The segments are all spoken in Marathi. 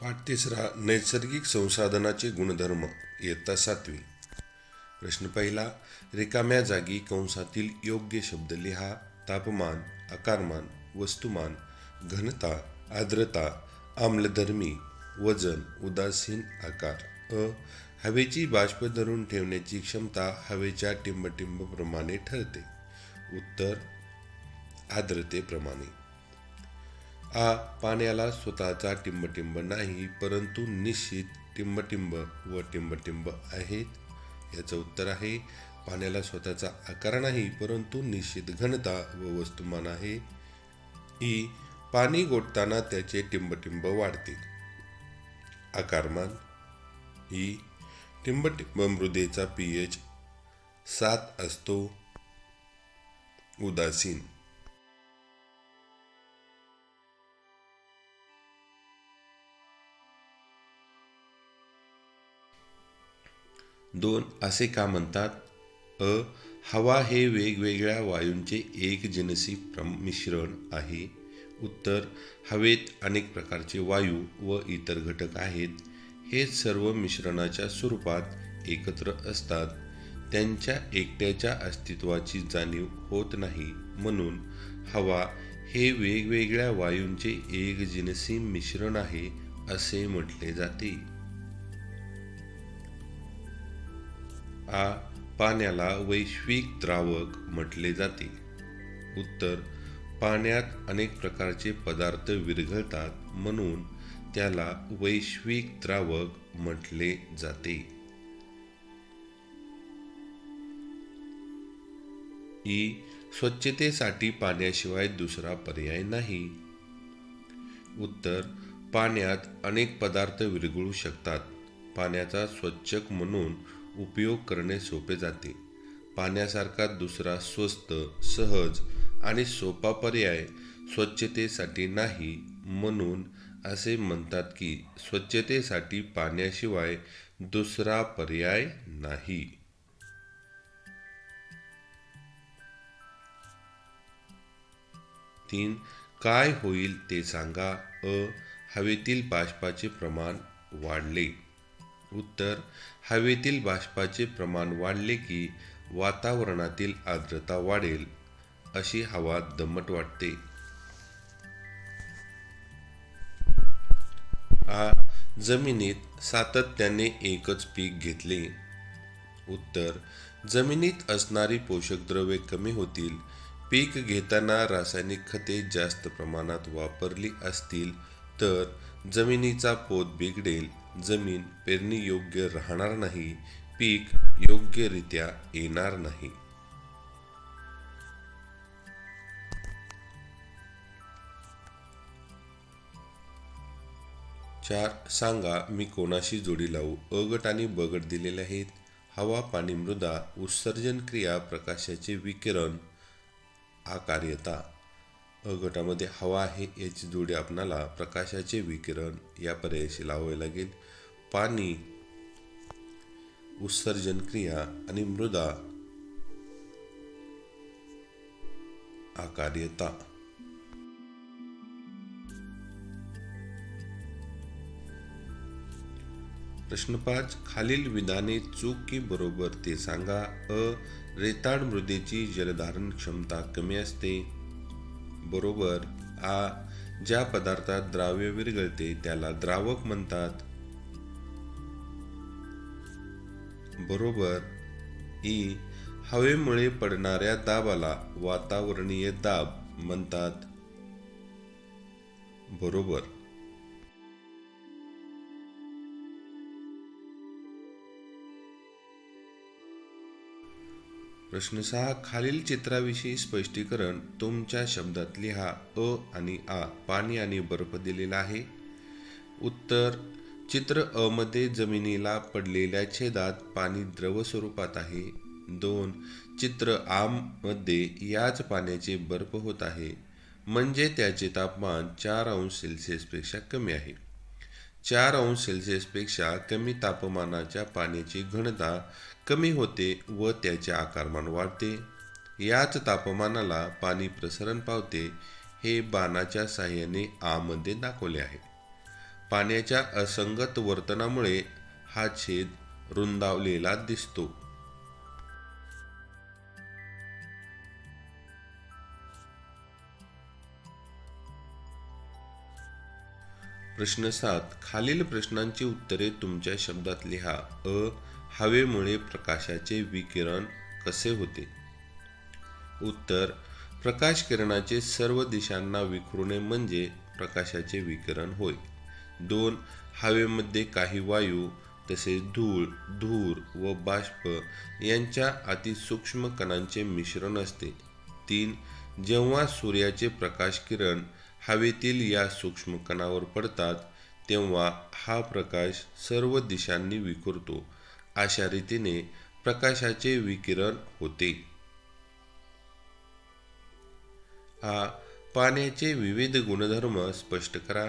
पाठ तिसरा नैसर्गिक संसाधनाचे गुणधर्म. इयत्ता सातवी. प्रश्न पहिला रिकाम्या जागी कंसातील योग्य शब्द लिहा. तापमान आकारमान वस्तुमान घनता आर्द्रता आम्लधर्मी वजन उदासीन आकार. अ हवेची बाष्प धरून ठेवण्याची क्षमता हवेच्या टिंबटिंबप्रमाणे ठरते. उत्तर आर्द्रतेप्रमाणे. आ पाण्याला स्वतःचा टिंबटिंब नाही परंतु निश्चित टिंबटिंब व टिंबटिंब आहेत. याचं उत्तर आहे पाण्याला स्वतःचा आकार नाही परंतु निश्चित घनता व वस्तुमान आहे. ई पाणी गोठताना त्याचे टिंबटिंब वाढते. आकारमान. ई टिंबटिंब मृदेचा पीएच सात असतो. उदासीन. दोन असे का म्हणतात. अ हवा हे वेगवेगळ्या वायूंचे एक जनसी मिश्रण आहे. उत्तर हवेत अनेक प्रकारचे वायू व इतर घटक आहेत. हे सर्व मिश्रणाच्या स्वरूपात एकत्र असतात. त्यांच्या एकट्याच्या अस्तित्वाची जाणीव होत नाही. म्हणून हवा हे वेगवेगळ्या वायूंचे एक जिनसी मिश्रण आहे असे म्हटले जाते. आ पाण्याला वैश्विक द्रावक म्हटले जाते. उत्तर पाण्यात अनेक प्रकारचे पदार्थ विरघळतात म्हणून त्याला वैश्विक द्रावक म्हटले जाते. ई. स्वच्छतेसाठी पाण्याशिवाय दुसरा पर्याय नाही. उत्तर पाण्यात अनेक पदार्थ विरघळू शकतात. पाण्याचा स्वच्छक म्हणून उपयोग करणे सोपे जाते. पाण्यासारखा दुसरा स्वस्त सहज आणि सोपा पर्याय स्वच्छतेसाठी नाही म्हणून असे म्हणतात की स्वच्छतेसाठी पाण्याशिवाय दुसरा पर्याय नाही. तीन काय होईल ते सांगा. अ हवेतील बाष्पाचे प्रमाण वाढले. उत्तर हवेतील बाष्पाचे प्रमाण वाढले की वातावरणातील आर्द्रता वाढेल अशी हवा दमट वाटते. आ जमिनीत सातत्याने एकच पीक घेतले. उत्तर जमिनीत असणारी पोषक द्रव्ये कमी होतील. पीक घेताना रासायनिक खते जास्त प्रमाणात वापरली असतील तर जमिनीचा पोत बिघडेल. जमीन पेरणी योग्य राहणार नाही पीक योग्यरित्या येणार नाही. चार सांगा मी कोणाशी जोडी लावू? अ गट आणि बगट दिलेले आहेत. हवा पाणी मृदा उत्सर्जन क्रिया प्रकाशाचे विकिरण आकार्यता. अ गटामध्ये हवा आहे याची जोडी आपणाला प्रकाशाचे विकिरण या पर्यायाशी लावावे लागेल. पाणी उत्सर्जन क्रिया आणि मृदा आकार्यता. प्रश्न पाच खालील विधाने चूक की बरोबर ते सांगा. अ रेताड मृदेची जलधारण क्षमता कमी असते. बरोबर. आ ज्या पदार्थात द्राव्य विरघळते त्याला द्रावक म्हणतात. बरोबर. ई हवेमुळे पडणाऱ्या दाबाला वातावरणीय दाब म्हणतात. बरोबर. प्रश्न सहा खालील चित्राविषयी स्पष्टीकरण तुमच्या शब्दात लिहा. अ आणि आ. पाणी आणि बर्फ दिलेला आहे. उत्तर. चित्र अ मध्ये जमिनीला पडलेल्या छेदात पाणी द्रव स्वरूपात आहे. दोन. चित्र आ मध्ये याच पाण्याचे बर्फ होत आहे. म्हणजे त्याचे तापमान चार अंश सेल्सिअसपेक्षा कमी आहे. चार अंश सेल्सिअसपेक्षा कमी तापमानाच्या पाण्याची घनता कमी होते व त्याचे आकारमान वाढते. याच तापमानाला पाणी प्रसरण पावते हे बाणाच्या साह्याने आमध्ये दाखवले आहे. पाण्याच्या असंगत वर्तनामुळे हा छेद रुंदावलेला दिसतो. प्रश्न सात खालील प्रश्नांची उत्तरे तुमच्या शब्दात लिहा. अ हवेमुळे प्रकाशाचे विकिरण कसे होते? उत्तर प्रकाश किरणाचे सर्व दिशांना विखुरणे म्हणजे प्रकाशाचे विकिरण होय. दोन हवेमध्ये काही वायू तसेच धूळ धूर व बाष्प यांच्या अतिसूक्ष्म कणांचे मिश्रण असते. तीन जेव्हा सूर्याचे प्रकाश किरण हवेतील या सूक्ष्म कणावर पडतात तेव्हा हा प्रकाश सर्व दिशांनी विखुरतो. अशा रीतीने प्रकाशाचे विकिरण होते. हा पाण्याचे विविध गुणधर्म स्पष्ट करा.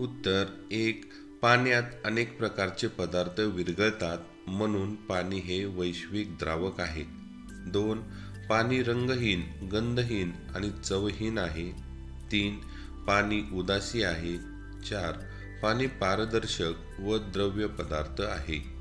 उत्तर एक पाण्यात अनेक प्रकारचे पदार्थ विरघळतात म्हणून पाणी हे वैश्विक द्रावक आहे. दोन पाणी रंगहीन गंधहीन आणि चवहीन आहे. तीन पाणी उदासी आहे. चार पाणी पारदर्शक व द्रव्य पदार्थ आहे.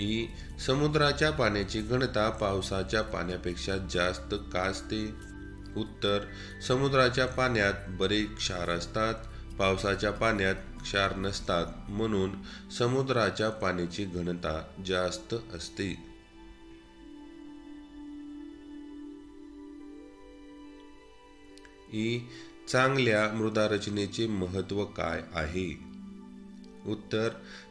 ई समुद्राच्या पाण्याची घनता पावसाच्या पाण्यापेक्षा जास्त का असते? उत्तर समुद्राच्या पाण्यात बरे क्षार असतात. पावसाच्या पाण्यात क्षार नसतात म्हणून समुद्राच्या पाण्याची घनता जास्त असते. ई चांगल्या मृदा रचनेचे महत्त्व काय आहे? उत्तर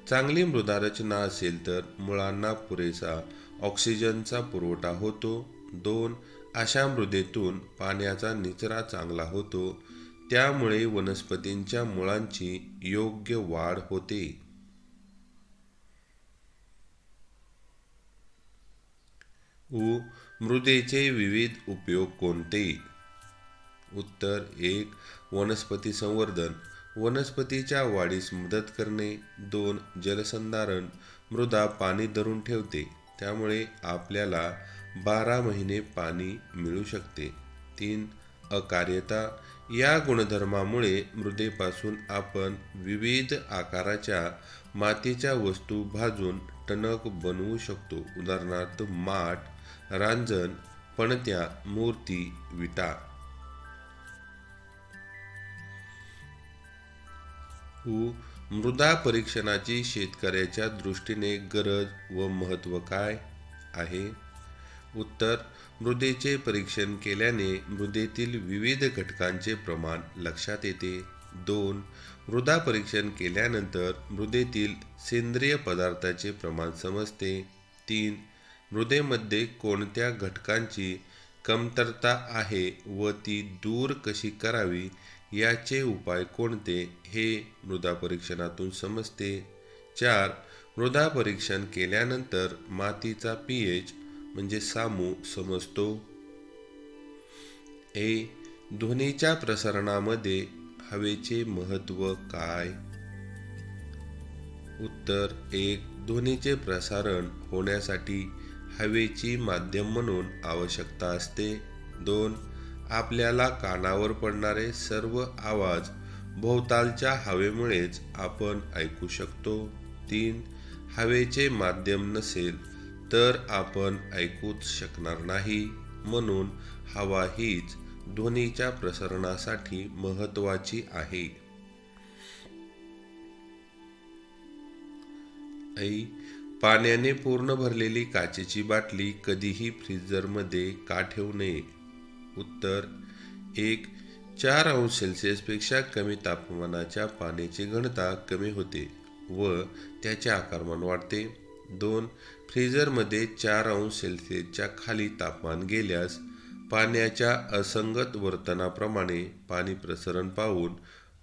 चांगली मृदा रचना असेल तर मुळांना पुरेसा ऑक्सिजनचा पुरवठा होतो. दोन अशा मृदेतून पाण्याचा निचरा चांगला होतो. त्यामुळे वनस्पतींच्या मुळांची योग्य वाढ होते. उ. मृदेचे विविध उपयोग कोणते? उत्तर एक वनस्पती संवर्धन. वनस्पतीच्या वाढीस मदत करणे. दोन जलसंधारण. मृदा पाणी धरून ठेवते. त्यामुळे आपल्याला बारा महिने पाणी मिळू शकते. तीन अकार्यता. या गुणधर्मामुळे मृदेपासून आपण विविध आकाराच्या मातीच्या वस्तू भाजून टणक बनवू शकतो. उदाहरणार्थ माठ रांजण पणत्या मूर्ती विटा. मृदा परीक्षणाची शेतकऱ्याच्या दृष्टीने गरज व महत्त्व काय आहे? उत्तर मृदेचे परीक्षण केल्याने मृदेतील विविध घटकांचे प्रमाण लक्षात येते. दोन मृदा परीक्षण केल्यानंतर मृदेतील सेंद्रिय पदार्थाचे प्रमाण समजते. तीन मृदेमध्ये कोणत्या घटकांची कमतरता आहे व ती दूर कशी करावी याचे उपाय कोणते हे मृदा परीक्षणातून समजते. चार मृदा परीक्षण केल्यानंतर मातीचा पीएच म्हणजे सामू समजतो. ए ध्वनीच्या प्रसारणामध्ये हवेचे महत्त्व काय? उत्तर एक ध्वनीचे प्रसारण होण्यासाठी हवेची माध्यम म्हणून आवश्यकता असते. दोन आपल्याला कानावर पडणारे सर्व आवाज भोवतालच्या हवेमुळेच आपण ऐकू शकतो. तीन हवेचे माध्यम नसेल तर आपण ऐकूच शकणार नाही म्हणून हवा हीच ध्वनीच्या प्रसारणासाठी महत्वाची आहे. आई पाण्याने पूर्ण भरलेली काचेची बाटली कधीही फ्रीजरमध्ये का ठेवू नये? उत्तर एक चार अंश सेल्सिअसपेक्षा कमी तापमानाच्या पाण्याची घनता कमी होते व त्याचे आकारमान वाढते. दोन फ्रीजरमध्ये चार अंश सेल्सिअसच्या खाली तापमान गेल्यास पाण्याच्या असंगत वर्तनाप्रमाणे पाणी प्रसरण पाहून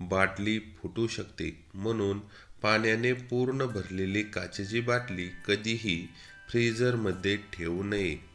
बाटली फुटू शकते. म्हणून पाण्याने पूर्ण भरलेली काचेची बाटली कधीही फ्रीजरमध्ये ठेवू नये.